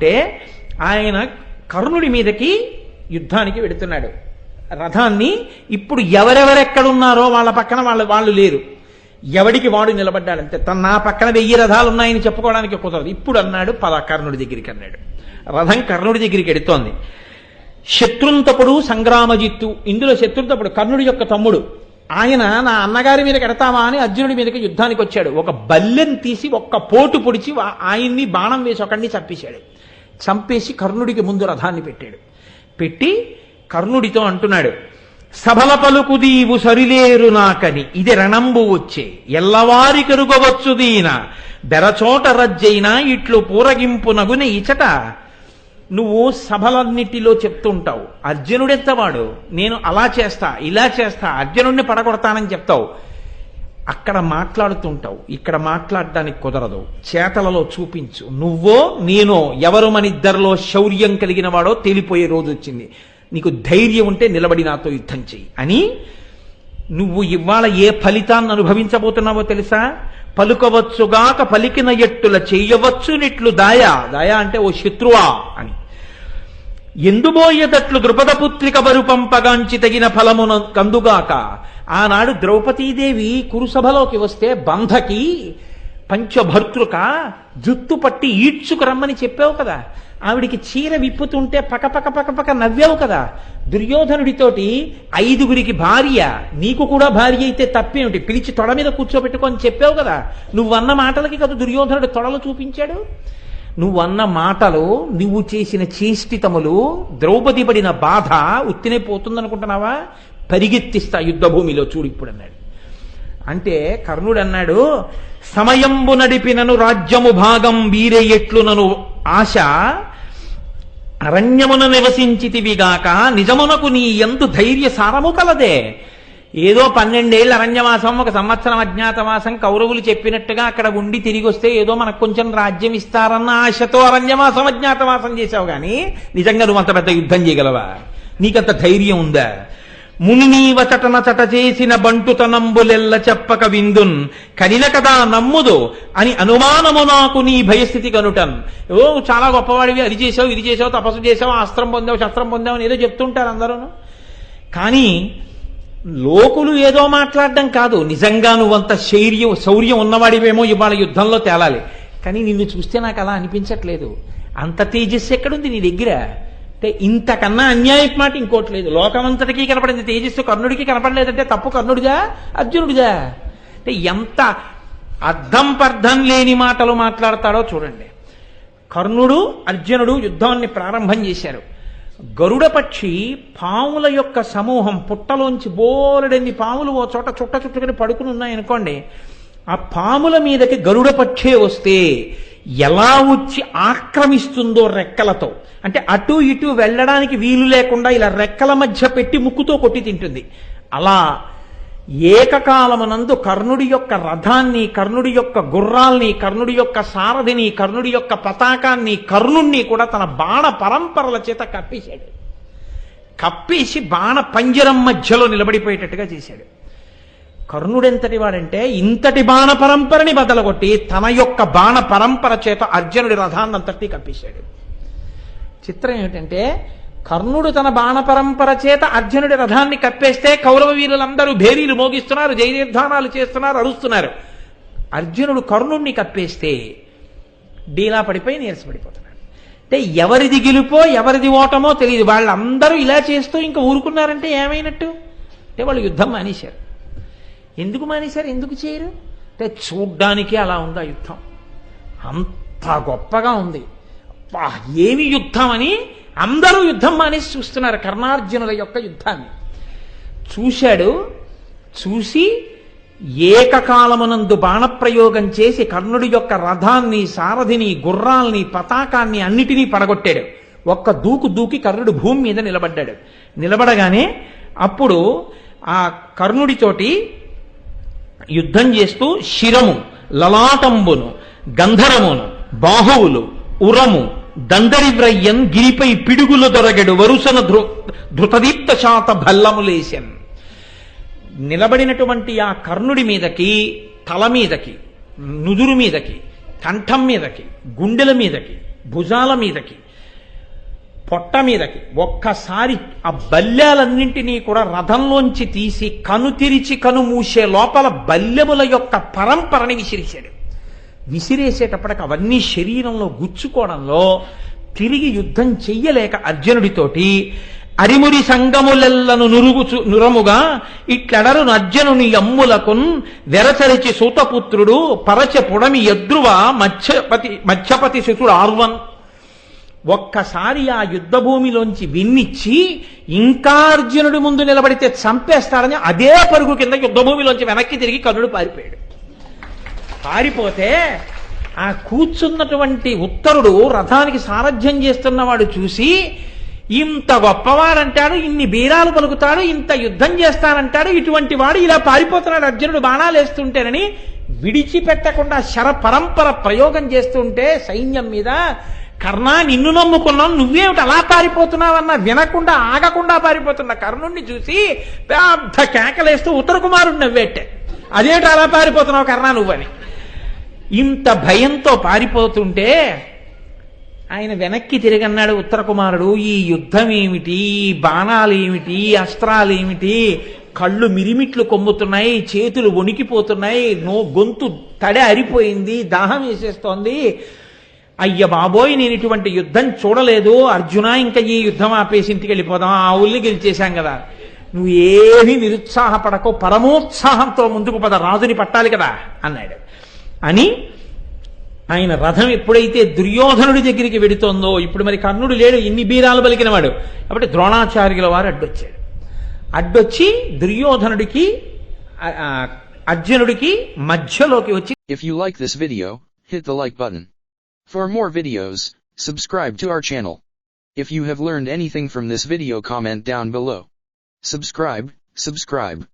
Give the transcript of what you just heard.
అంటే ఆయన కర్ణుడి మీదకి యుద్ధానికి వెడుతున్నాడు. రథాన్ని ఇప్పుడు ఎవరెవరెక్కడున్నారో వాళ్ళ పక్కన వాళ్ళ వాళ్ళు లేరు. ఎవడికి వాడు నిలబడ్డాడంటే తన నా పక్కన వెయ్యి రథాలు ఉన్నాయని చెప్పుకోవడానికి కుదరదు. ఇప్పుడు అన్నాడు పద కర్ణుడి దగ్గరికి అన్నాడు. రథం కర్ణుడి దగ్గరికి ఎడుతోంది. శత్రుంతపుడు సంగ్రామజిత్తు ఇందులో శత్రుంతపుడు కర్ణుడి యొక్క తమ్ముడు. ఆయన నా అన్నగారి మీదకి ఎడతావా అని అర్జునుడి మీదకి యుద్ధానికి వచ్చాడు. ఒక బల్లెం తీసి ఒక్క పోటు పొడిచి ఆయన్ని బాణం వేసి ఒకడిని చంపేశాడు. చంపేసి కర్ణుడికి ముందు రథాన్ని పెట్టాడు. పెట్టి కర్ణుడితో అంటున్నాడు సభల పలుకు దీవు సరిలేరు నాకని ఇది రణంబు వచ్చే ఎల్లవారి కరుగవచ్చు దీన బెరచోట రజ్జైనా ఇట్లు పూరగింపునగున ఇచట. నువ్వు సభలన్నిటిలో చెప్తుంటావు అర్జునుడెంతవాడు నేను అలా చేస్తా ఇలా చేస్తా అర్జునుడిని పడగొడతానని చెప్తావు. అక్కడ మాట్లాడుతుంటావు. ఇక్కడ మాట్లాడడానికి కుదరదు. చేతలలో చూపించు. నువ్వో నేనో ఎవరు మన ఇద్దరిలో శౌర్యం కలిగిన వాడో తేలిపోయే రోజు వచ్చింది. నీకు ధైర్యం ఉంటే నిలబడి నాతో యుద్ధం చెయ్యి. అని నువ్వు ఇవాళ ఏ ఫలితాన్ని అనుభవించబోతున్నావో తెలుసా? పలుకవచ్చుగాక పలికిన ఎట్టుల చేయవచ్చు నిట్లు దాయా. దాయా అంటే ఓ శత్రువా అని. ఎందుబోయేటట్లు ద్రుపదపుత్రిక పుత్రిక పంపగాంచి తగిన ఫలమున కందుగాక. ఆనాడు ద్రౌపదీదేవి కురుసభలోకి వస్తే బంధకి పంచభర్తృక జుత్తు పట్టి ఈడ్చుకు రమ్మని చెప్పావు కదా. ఆవిడికి చీర విప్పుతుంటే పకపక పకపక నవ్వావు కదా. దుర్యోధనుడితోటి ఐదుగురికి భార్య నీకు కూడా భార్య అయితే తప్పేమిటి? పిలిచి తొడ మీద కూర్చోబెట్టుకొని చెప్పావు కదా. నువ్వన్న మాటలకి కదా దుర్యోధనుడు తొడలు చూపించాడు. నువ్వన్న మాటలు నువ్వు చేసిన చేష్టితములు ద్రౌపది పడిన బాధ ఉత్తినే పోతుందనుకుంటున్నావా? పరిగెత్తిస్తా యుద్ధభూమిలో చూడు ఇప్పుడు అన్నాడు అంటే కర్ణుడు అన్నాడు సమయంబు నడిపినను రాజ్యము భాగం వీరే ఎట్లునను ఆశ అరణ్యమున నివసించితివిగాక నిజమునకు నీ ఎందు ధైర్య సారము కలదే. ఏదో పన్నెండేళ్ళు అరణ్యవాసం ఒక సంవత్సరం అజ్ఞాతవాసం కౌరవులు చెప్పినట్టుగా అక్కడ ఉండి తిరిగి వస్తే ఏదో మనకు కొంచెం రాజ్యం ఇస్తారన్న ఆశతో అరణ్యవాసం అజ్ఞాతవాసం చేశావు కానీ నిజంగా నువ్వు అంత పెద్ద యుద్ధం చేయగలవా? నీకంత ధైర్యం ఉందా? మునినీవ చటన చట చేసిన బంటుతనంబులెల్ల చెప్పక విందున్. కనిన కదా నమ్ముదు అని అనుమానము నాకు నీ భయస్థితి కనుటన్. ఓ చాలా గొప్పవాడివి అది చేసావు ఇది చేసావు తపస్సు చేసావు అస్త్రం పొందావు శస్త్రం పొందావు అని ఏదో చెప్తుంటారు అందరూ కానీ లోకులు ఏదో మాట్లాడడం కాదు. నిజంగా నువ్వంత శౌర్యం శౌర్యం ఉన్నవాడివేమో ఇవాళ యుద్ధంలో తేలాలి. కానీ నిన్ను చూస్తే నాకు అలా అనిపించట్లేదు. అంత తేజస్సు ఎక్కడుంది నీ దగ్గర? అంటే ఇంతకన్నా అన్యాయపు మాట ఇంకోటి లేదు. లోకమంతటికీ కనపడింది. తేజస్సు కర్ణుడికి కనపడలేదంటే తప్పు కర్ణుడిగా అర్జునుడిగా అంటే ఎంత అర్థం పర్థం లేని మాటలు మాట్లాడతాడో చూడండి. కర్ణుడు అర్జునుడు యుద్ధాన్ని ప్రారంభం చేశారు. గరుడ పక్షి పాముల యొక్క సమూహం పుట్టలోంచి బోలెడన్ని పాములు ఓ చోట చుట్ట చుట్టుకుని పడుకుని ఉన్నాయనుకోండి ఆ పాముల మీదకి గరుడ పక్షే వస్తే ఎలా వచ్చి ఆక్రమిస్తుందో రెక్కలతో. అంటే అటు ఇటు వెళ్ళడానికి వీలు లేకుండా ఇలా రెక్కల మధ్య పెట్టి ముక్కుతో కొట్టి తింటుంది. అలా ఏకకాలమునందు కర్ణుడి యొక్క రథాన్ని కర్ణుడి యొక్క గుర్రాల్ని కర్ణుడి యొక్క సారథిని కర్ణుడి యొక్క పతాకాన్ని కర్ణుణ్ణి కూడా తన బాణ పరంపరల చేత కప్పేశాడు. కప్పేసి బాణ పంజరం మధ్యలో నిలబడిపోయేటట్టుగా చేశాడు. కర్ణుడెంతటి వాడంటే ఇంతటి బాణ పరంపరని బదలగొట్టి తన యొక్క బాణ పరంపర చేత అర్జునుడి రథాన్నంతటి కప్పేశాడు చిత్రం ఏమిటంటే కర్ణుడు తన బాణ పరంపర చేత అర్జునుడి రథాన్ని కప్పేస్తే కౌరవ వీరులందరూ భేరీలు మోగిస్తున్నారు జయనిర్ధానాలు చేస్తున్నారు అరుస్తున్నారు. అర్జునుడు కర్ణుణ్ణి కప్పేస్తే డీలా పడిపోయి నీరసపడిపోతున్నాడు అంటే ఎవరిది గెలుపో ఎవరిది ఓటమో తెలియదు వాళ్ళందరూ ఇలా చేస్తూ ఇంకా ఊరుకున్నారంటే ఏమైనట్టు? అంటే వాళ్ళు యుద్ధం మానేశారు. ఎందుకు మానేశారు? ఎందుకు చేయరు? అంటే చూడ్డానికి అలా ఉంది ఆ యుద్ధం? అంత గొప్పగా ఉంది. ఏమి యుద్ధం అని అందరూ యుద్ధం మానేసి చూస్తున్నారు కర్ణార్జునుల యొక్క యుద్ధాన్ని. చూశాడు చూసి ఏకకాలమునందు బాణప్రయోగం చేసి కర్ణుడి యొక్క రథాన్ని సారథిని గుర్రాల్ని పతాకాన్ని అన్నిటినీ పడగొట్టాడు. ఒక్క దూకు దూకి కర్ణుడు భూమి మీద నిలబడ్డాడు. నిలబడగానే అప్పుడు ఆ కర్ణుడితోటి యుద్ధం చేస్తూ శిరము లలాటంబును గంధరమును బాహువులు ఉరము దండరి వ్రయ్యన్ గిరిపై పిడుగులు దొరగడు వరుసన ధృ ధృతదీప్త శాత భల్లములేశన్ నిలబడినటువంటి ఆ కర్ణుడి మీదకి తల మీదకి నుదురు మీదకి కంఠం మీదకి గుండెల మీదకి భుజాల మీదకి పొట్ట మీదకి ఒక్కసారి ఆ బల్యాలన్నింటినీ కూడా రథంలోంచి తీసి కను తెరిచి కను మూసే లోపల బల్యముల యొక్క పరంపరని విసిరేశాడు. విసిరేసేటప్పటికి అవన్నీ శరీరంలో గుచ్చుకోవడంలో తిరిగి యుద్ధం చెయ్యలేక అర్జునుడితోటి అరిమురి సంగములెల్లను నురుగుచు నురముగా ఇట్లెడరు అర్జునుని అమ్ములకున్ వెరచరిచి సూతపుత్రుడు పరచ పుడమి ఎద్రువ మత్స్యపతి మత్స్యపతి శిశుడు ఆర్వన్. ఒక్కసారి ఆ యుద్ధభూమిలోంచి విన్నిచ్చి ఇంకా అర్జునుడి ముందు నిలబడితే చంపేస్తారని అదే పరుగు కింద యుద్ధభూమిలోంచి వెనక్కి తిరిగి కర్ణుడు పారిపోయాడు. పారిపోతే ఆ కూర్చున్నటువంటి ఉత్తరుడు రథానికి సారథ్యం చేస్తున్నవాడు చూసి ఇంత గొప్పవాడంటాడు ఇన్ని బీరాలు పలుకుతాడు ఇంత యుద్ధం చేస్తానంటాడు ఇటువంటి వాడు ఇలా పారిపోతున్నాడు అర్జునుడు బాణాలు వేస్తుంటేనని విడిచిపెట్టకుండా శర పరంపర ప్రయోగం చేస్తుంటే సైన్యం మీద కర్ణ నిన్ను నమ్ముకున్నాం నువ్వేమిటి అలా పారిపోతున్నావన్న వినకుండా ఆగకుండా పారిపోతున్న కర్ణుణ్ణి చూసి పెద్ద కేకలేస్తూ ఉత్తర కుమారుడు నవ్వేట్టే. అదేమిటి అలా పారిపోతున్నావు కర్ణ నువ్వని? ఇంత భయంతో పారిపోతుంటే ఆయన వెనక్కి తిరిగన్నాడు ఉత్తర కుమారుడు. ఈ యుద్ధం ఏమిటి బాణాలు ఏమిటి అస్త్రాలు ఏమిటి కళ్ళు మిరిమిట్లు కొమ్ముతున్నాయి చేతులు వణికిపోతున్నాయి నో గొంతు తడి అరిపోయింది దాహం వేసేస్తోంది. అయ్య బాబోయ్ నేను ఇటువంటి యుద్ధం చూడలేదు. అర్జున ఇంకా ఈ యుద్ధం ఆపేసి ఇంటికి వెళ్ళిపోదాం. ఆ ఊళ్ళి గెలిచేశాం కదా. నువ్వు ఏమీ నిరుత్సాహపడకో పరమోత్సాహంతో ముందుకు పద రాజుని పట్టాలి కదా అన్నాడు. అని ఆయన రథం ఎప్పుడైతే దుర్యోధనుడి దగ్గరికి వెడుతోందో ఇప్పుడు మరి కర్ణుడు లేడు ఇన్ని బీరాలు పలికినవాడు. కాబట్టి ద్రోణాచార్యుల వారు అడ్డొచ్చాడు అడ్డొచ్చి దుర్యోధనుడికి అర్జునుడికి మధ్యలోకి వచ్చి if you like this video hit the like button For more videos, subscribe to our channel. If you have learned anything from this video comment down below. Subscribe, subscribe.